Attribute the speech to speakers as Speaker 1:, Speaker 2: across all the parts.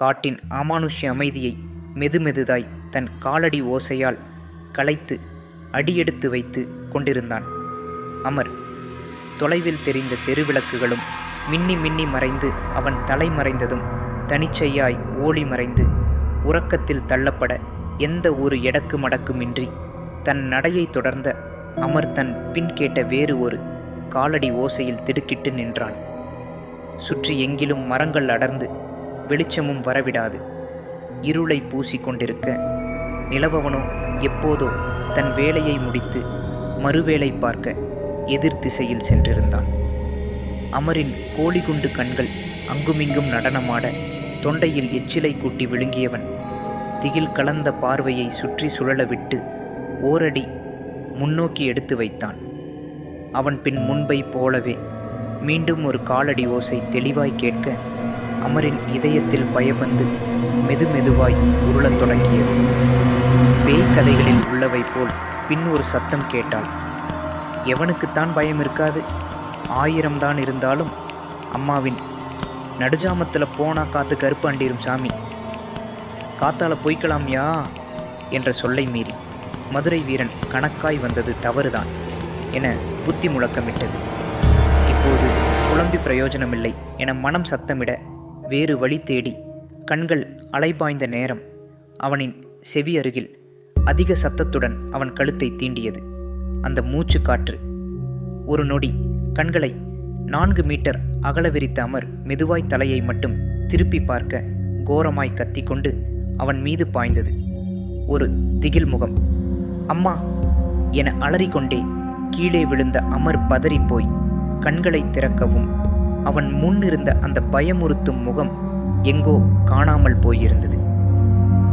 Speaker 1: காட்டின் அமானுஷ்ய அமைதியை மெதுமெதுதாய் தன் காலடி ஓசையால் களைத்து அடியெடுத்து வைத்து கொண்டிருந்தான். அமர் தொலைவில் தெரிந்த தெருவிளக்குகளும் மின்னி மின்னி மறைந்து அவன் தலை மறைந்ததும் தனிச்சையாய் ஓலி மறைந்து உறக்கத்தில் தள்ளப்பட எந்த ஒரு எடக்கு மடக்குமின்றி தன் நடையை தொடர்ந்த அமர் தன் பின் கேட்ட வேறு ஒரு காலடி ஓசையில் திடுக்கிட்டு நின்றான். சுற்றி எங்கிலும் மரங்கள் அடர்ந்து வெளிச்சமும் வரவிடாது. இருளை பூசிக்கொண்டிருக்க நிலவவனோ எப்போதோ தன் வேலையை முடித்து மறுவேளை பார்க்க எதிர் திசையில் சென்றிருந்தான். அமரின் கோழிகுண்டு கண்கள் அங்குமிங்கும் நடனமாட தொண்டையில் எச்சிலை கூட்டி விழுங்கியவன் திகில் கலந்த பார்வையை சுற்றி சுழலவிட்டு ஓரடி முன்னோக்கி எடுத்து வைத்தான். அவன் பின் முன்பை போலவே மீண்டும் ஒரு காலடி ஓசை தெளிவாய் கேட்க அமரின் இதயத்தில் பயபந்து மெதுமெதுவாய் உருளத் தொடங்கியது. பேய் கதைகளில் உள்ளவை போல் பின் ஒரு சத்தம் கேட்டாள். எவனுக்குத்தான் பயம் இருக்காது? ஆயிரம்தான் இருந்தாலும் அம்மாவின் நடுஜாமத்தில் போனா காத்து கருப்பு அண்டிரும் சாமி. காத்தால பொய்க்கலாம்யா என்ற சொல்லை மீறி மதுரை வீரன் கணக்காய் வந்தது தவறுதான் என புத்தி முழக்கமிட்டது. இப்போது குழம்பி பிரயோஜனமில்லை என மனம் சத்தமிட வேறு வழி தேடி கண்கள் அலைபாய்ந்த நேரம் அவனின் செவி அருகில் அதிக சத்தத்துடன் அவன் கழுத்தை தீண்டியது. அந்த மூச்சு காற்று ஒரு நொடி கண்களை நான்கு மீட்டர் அகல விரித்த அமர் மெதுவாய் தலையை மட்டும் திருப்பி பார்க்க கோரமாய் கத்திக்கொண்டு அவன் மீது பாய்ந்தது. ஒரு திகில் முகம். அம்மா! என அலறிக்கொண்டே கீழே விழுந்த அமர் பதறிப்போய் கண்களை திறக்கவும் அவன் முன் இருந்த அந்த பயமுறுத்தும் முகம் எங்கோ காணாமல் போயிருந்தது.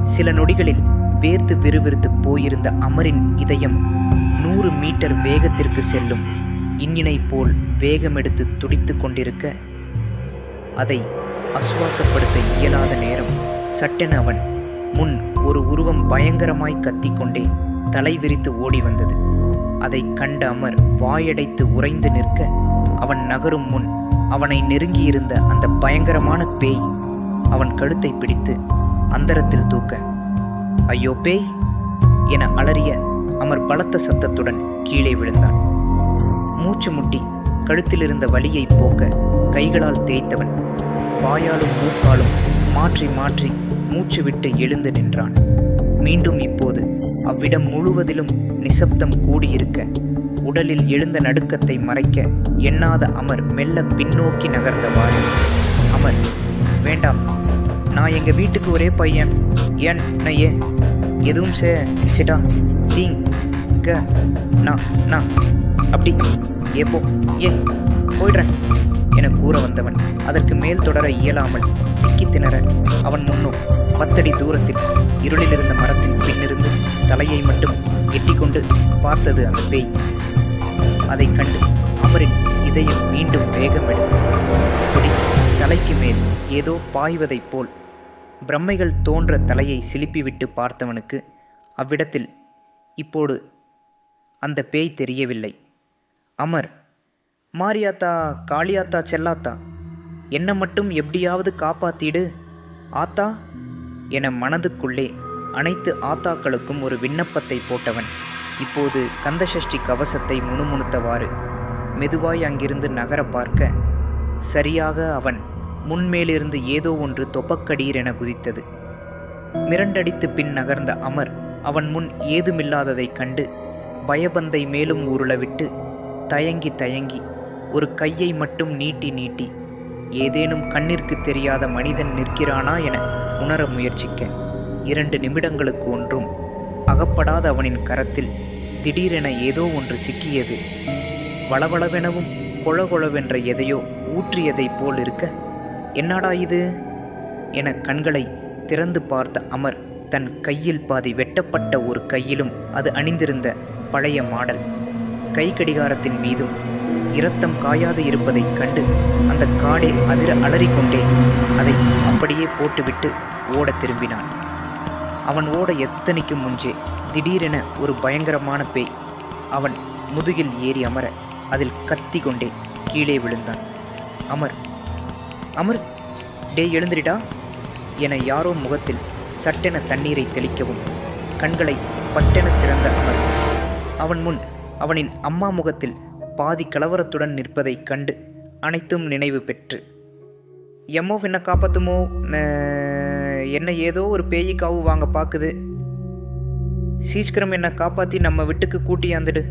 Speaker 1: சில நொடிகளில் வேர்த்து விறுவிறுத்து போயிருந்த அமரின் இதயம் நூறு மீட்டர் வேகத்திற்கு செல்லும் இன்னினை போல் வேகமெடுத்து துடித்து கொண்டிருக்க அதை அசுவாசப்படுத்த இயலாத நேரம் சட்டென அவன் முன் ஒரு உருவம் பயங்கரமாய் கத்திக்கொண்டே தலை விரித்து ஓடி வந்தது. அதை கண்ட அமர் வாயடைத்து உறைந்து நிற்க அவன் நகரும் முன் அவனை நெருங்கியிருந்த அந்த பயங்கரமான பேய் அவன் கழுத்தை பிடித்து அந்தரத்தில் தூக்க ஐயோ பேய்! என அலறிய அமர் பலத்த சத்தத்துடன் கீழே விழுந்தான். மூச்சு முட்டி கழுத்திலிருந்த வலியை போக்க கைகளால் தேய்த்தவன் வாயாலும் மூக்காலும் மாற்றி மாற்றி மூச்சு விட்டு எழுந்து நின்றான். மீண்டும் இப்போது அவ்விடம் முழுவதிலும் நிசப்தம் கூடியிருக்க உடலில் எழுந்த நடுக்கத்தை மறைக்க எண்ணாத அமர் மெல்ல பின்னோக்கி நகர்ந்தவாறு. அமர் வேண்டாம். நான் எங்கள் வீட்டுக்கு ஒரே பையன். ஏன் ஏ எதுவும் சே சிடா தீங் க நான் நான் அப்படி. ஏப்போ ஏ போயிடுறேன் என கூற வந்தவன். அதற்கு மேல் தொடர இயலாமல் திக்கி திணற அவன் முன்னோ பத்தடி தூரத்தில் இருளிலிருந்த மரத்தின் பின்னிருந்து தலையை மட்டும் எட்டிக்கொண்டு பார்த்தது அந்த பேய். அதைக் கண்டு அமரின் இதயம் மீண்டும் வேகம் அப்படி தலைக்கு மேல் ஏதோ பாய்வதைப் போல் பிரம்மைகள் தோன்ற தலையை சிலுப்பிவிட்டு பார்த்தவனுக்கு அவ்விடத்தில் இப்போது அந்த பேய் தெரியவில்லை. அமர் மாரியாத்தா காளியாத்தா செல்லாத்தா என்னை மட்டும் எப்படியாவது காப்பாத்திடு ஆத்தா? என மனதுக்குள்ளே அனைத்து ஆத்தாக்களுக்கும் ஒரு விண்ணப்பத்தை போட்டவன் இப்போது கந்தசஷ்டி கவசத்தை முணுமுணுத்தவாறு மெதுவாய் அங்கிருந்து நகர பார்க்க சரியாக அவன் முன்மேலிருந்து ஏதோ ஒன்று தொப்பக்கடீர் என குதித்தது. மிரண்டடித்து பின் நகர்ந்த அமர் அவன் முன் ஏதுமில்லாததைக் கண்டு பயபந்தை மேலும் உருளவிட்டு தயங்கி தயங்கி ஒரு கையை மட்டும் நீட்டி நீட்டி ஏதேனும் கண்ணிற்கு தெரியாத மனிதன் நிற்கிறானா என உணர முயற்சிக்க. இரண்டு நிமிடங்களுக்கு ஒன்றும் அகப்படாத அவனின் கரத்தில் திடீரென ஏதோ ஒன்று சிக்கியது. வளவளவெனவும் கொழகொழவென்ற எதையோ ஊற்றியதைப் போல் இருக்க என்னடா இது? என கண்களை திறந்து பார்த்த அமர் தன் கையில் பாதி வெட்டப்பட்ட ஒரு கையிலும் அது அணிந்திருந்த பழைய மாடல். கை கடிகாரத்தின் மீதும் இரத்தம் காயாது இருப்பதைக் கண்டு அந்த காடே அதிர அலறிக்கொண்டே அதை அப்படியே போட்டுவிட்டு ஓடத் திரும்பினான். அவன் ஓட எத்தனைக்கும் முன்பே திடீரென ஒரு பயங்கரமான பேய். அவன் முதுகில் ஏறி அமர அதில் கத்தி கொண்டே கீழே விழுந்தான். அமர் அமர் டே எழுந்துடா என யாரோ முகத்தில் சட்டென தண்ணீரை தெளிக்கவும் கண்களை பட்டென திறந்த அமர். அவன் முன் அவனின் அம்மா முகத்தில் பாதி கலவரத்துடன் நிற்பதைக் கண்டு அனைத்தும் நினைவு பெற்று எம்மோ என்ன காப்பாத்துமோ? என்ன ஏதோ ஒரு பேய் காவு வாங்க பார்க்குது சீக்கிரம் என்னை காப்பாற்றி நம்ம வீட்டுக்கு கூட்டியாந்துடு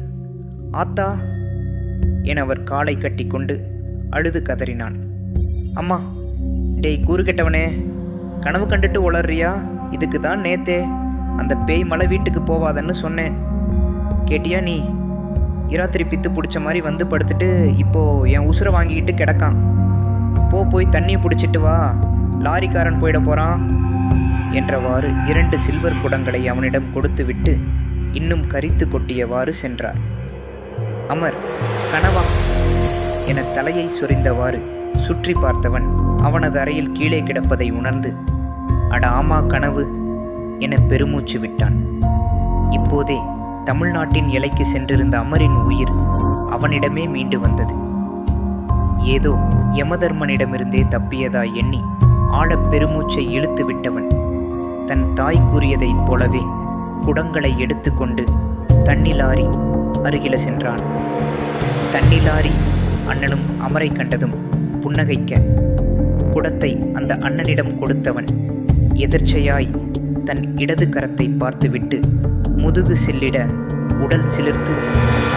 Speaker 1: ஆத்தா என அவர் காலை கட்டி கொண்டு அழுது கதறினான். அம்மா டேய் கூறு கெட்டவனே கனவு கண்டுட்டு உளறியா? இதுக்கு தான் நேத்தே அந்த பேய் மலை வீட்டுக்கு போவாதன்னு சொன்னேன். கேட்டியா நீ? இராத்திரி பித்து பிடிச்ச மாதிரி வந்து படுத்துட்டு இப்போது என் உசுரை வாங்கிக்கிட்டு கிடக்கான். போ போய் தண்ணியை பிடிச்சிட்டு வா. லாரிக்காரன் போயிட போகிறான் என்றவாறு இரண்டு சில்வர் குடங்களை அவனிடம் கொடுத்துவிட்டு இன்னும் கரித்து கொட்டியவாறு சென்றார். அமர் கனவா என தலையை சொரிந்தவாறு சுற்றி பார்த்தவன் அவனது அறையில் கீழே கிடப்பதை உணர்ந்து அட ஆமா கனவு என பெருமூச்சு விட்டான். இப்போதே தமிழ்நாட்டின் எல்லைக்கு சென்றிருந்த அமரின் உயிர் அவனிடமே மீண்டு வந்தது. ஏதோ யமதர்மனிடமிருந்தே தப்பியதாய் எண்ணி ஆழப் பெருமூச்சை இழுத்து விட்டவன். தன் தாய் கூறியதைப் போலவே குடங்களை எடுத்துக்கொண்டு தண்ணிலாரி அருகில சென்றான். தண்ணிலாரி அண்ணனும் அமரை கண்டதும் புன்னகைக்க குடத்தை அந்த அண்ணனிடம் கொடுத்தவன் எதிர்ச்சையாய் தன் இடது கரத்தை பார்த்துவிட்டு முதுகு சில்லிட உடல் சிலிர்த்து